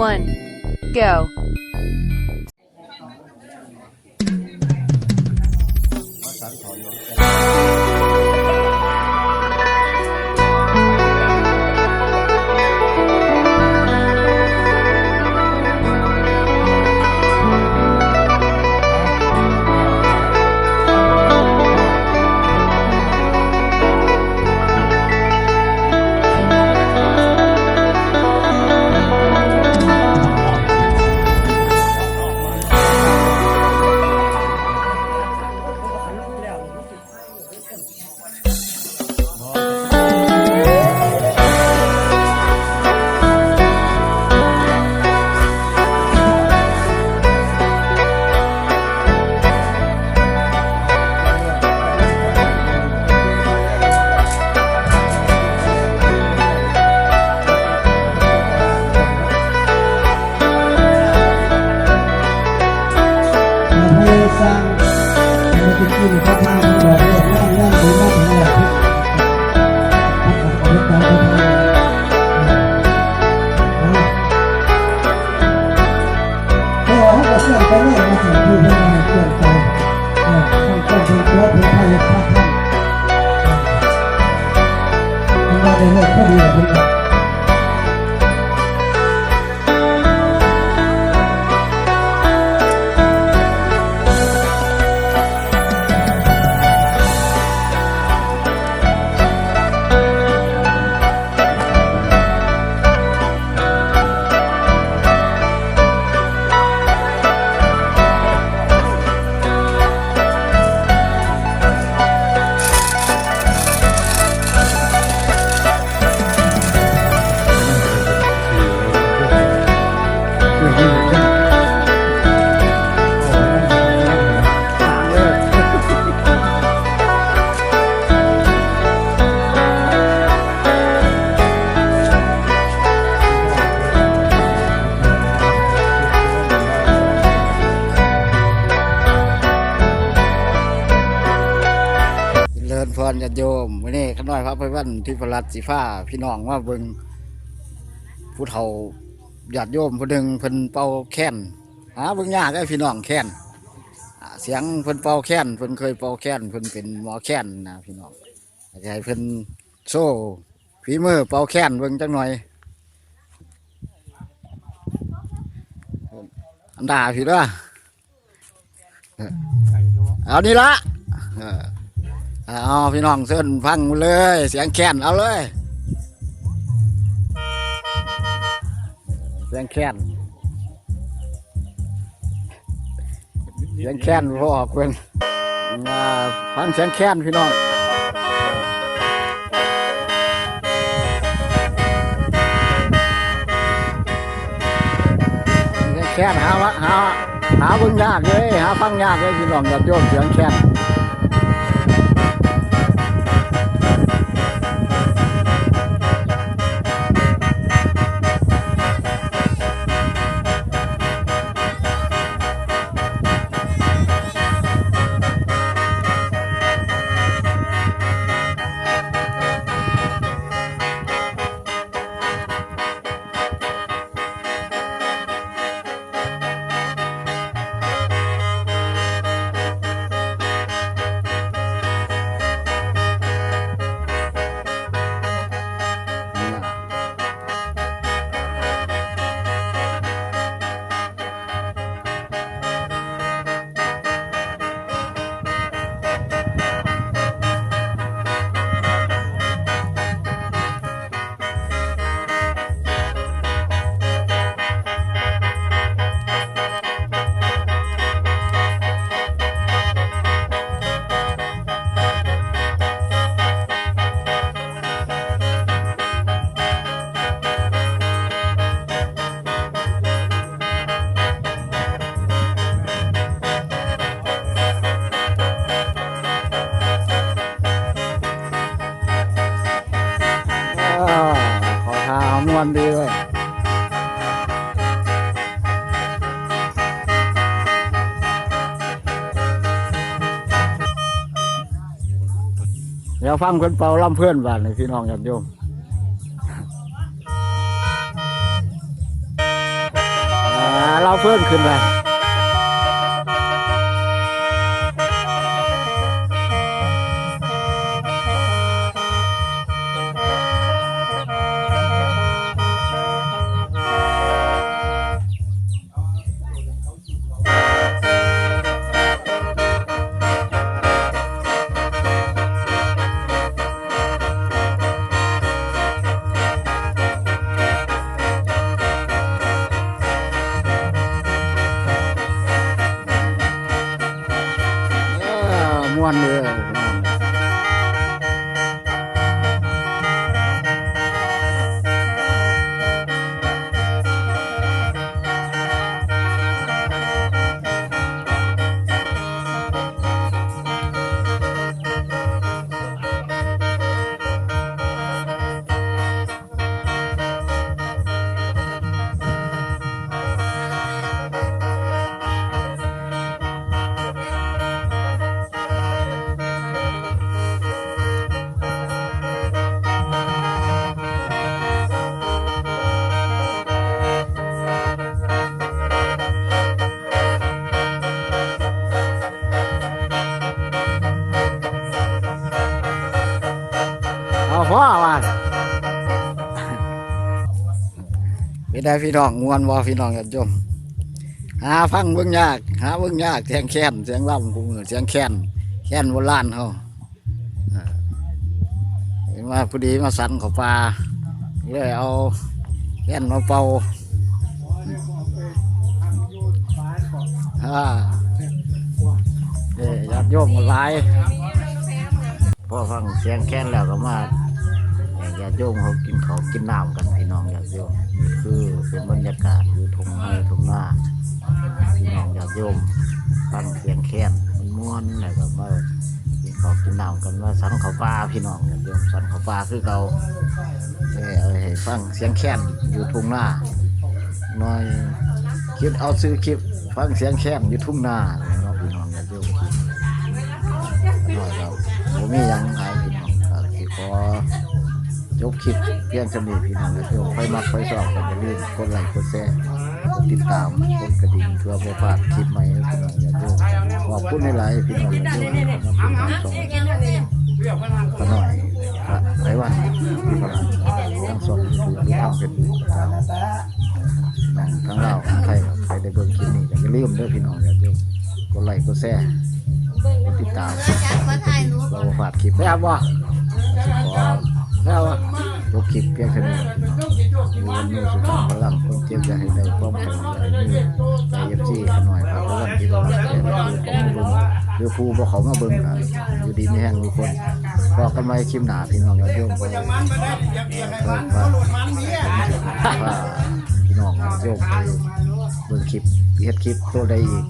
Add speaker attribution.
Speaker 1: one, go.
Speaker 2: เลินพร
Speaker 3: ญาติโยมวันนี้ขน้อยพระพิวันที่พระรัตสีฟ้า พี่น้องว่าเบิงผู้เฒ่า ญาติโยมผู้หนึ่งเพิ่นเป่าแค้นหาเบิ่งยากไอ้พี่น้องแค้นเสียงเพิ่นเป่าแค้นเพิ่นเคยเป่าแค้นเพิ่นเป็นหมอแค้นนะพี่น้องอยากให้เพิ่นโซ่ฝีมือเป่าแค้นเบิ่งจังหน่อยอันดาพี่ด้อเอานี่ละเออเอาพี่น้องเส้นฟังเลย เสียงแค้นเอาเลย เสียงแค้นเสียงแค้นพ่ออกเพิ่นอ่าฟังเสียงแค้นพี่น้องเสียงแค้นหาวะหาหาเบิ่งยากเลยหาฟังยากเลยพี่น้องอย่าโยมเสียงแค้น มวนดีเลยเดี๋ยวฟังเพื่อนเป่าล่ำเพื่อนบ้านเลยพี่น้องกันโยมเราเพื่อนขึ้นไป ไม่ได้พี่น้องมวนบ่พี่น้องญาติโยมหาฟังเบิ่งยาก หาเบิ่งยากเสียงแค้นเสียงล่ำกูมือเสียงแค้นแค้นโบราณเฮาอ่าเห็นว่าพอดีมาสันขาปลาเลยเอาแค้นมาเป่าอ่าเอ้ยญาโยมมาหลายพอฟังเสียงแค้นแล้วก็มาญาติโยมเขากินเขากินน้ำกันพี่น้องญาติโยม คือเป็นบรรยากาศอยู่ทุ่งไร่ทุ่งนาพี่น้องญาติโยมฟังเสียงแค้นมันม่วนแล้วก็มากินเขาวกินน้ำกันว่าสันเขาวปลาพี่น้องญาติโยมสันเขาวปลาคือเขาเอ้ยเอาให้ฟังเสียงแค้นอยู่ทุ่งนาหน่อยคิดเอาซื้อคลิปฟังเสียงแค้นอยู่ทุ่งนาเนาะพี่น้องญาติโยมคิดน้อยครับผมมียังหายพี่น้องก็สิขอ ยกคลิปเพียงจะมีพี่น้องและโยมไฟมักไฟชอบก็อย่าลืมกดไลค์กดแชร์กดติดตามกดกระดิ่งเพื่อบ่พลาดคลิปใหม่ให้พี่น้องอย่าโยมขอบคุณในหลายๆพี่น้องอย่าโยมขอบคุณทั้งสองขน่อยไต้หวันพี่ฝรั่งทั้งสองยูทูบหรือทางเฟซบุ๊กทางทั้งลาทั้งไทยครใครได้เบิ่งคลิปนี้ก็อย่าลืมเด้อพี่น้องอย่าโยมกดไลค์กดแชร์กดติดตามเราฝากคลิปแล้วบ่ขอ แล้วบ่ยกคลิปเพียงแค่นี้มีวันนี้สุดท้ายพลังคนเจ็บจะให้ได้ความแข็งแรงนี่ใจเอฟซีกันหน่อยครับเพราะว่าที่เราแก่แล้วคือของมาเบิ่งหรือครูบ่เขามาเบิ่งกันอยู่ดีไม่แห้งทุกคนพอกันไว้คลิปหนาพี่น้องอย่าโยมไปเพิ่มว่าพี่น้องอย่าโยมไปเบิ่งคลิปเฮ็ดคลิปตัวใดอีก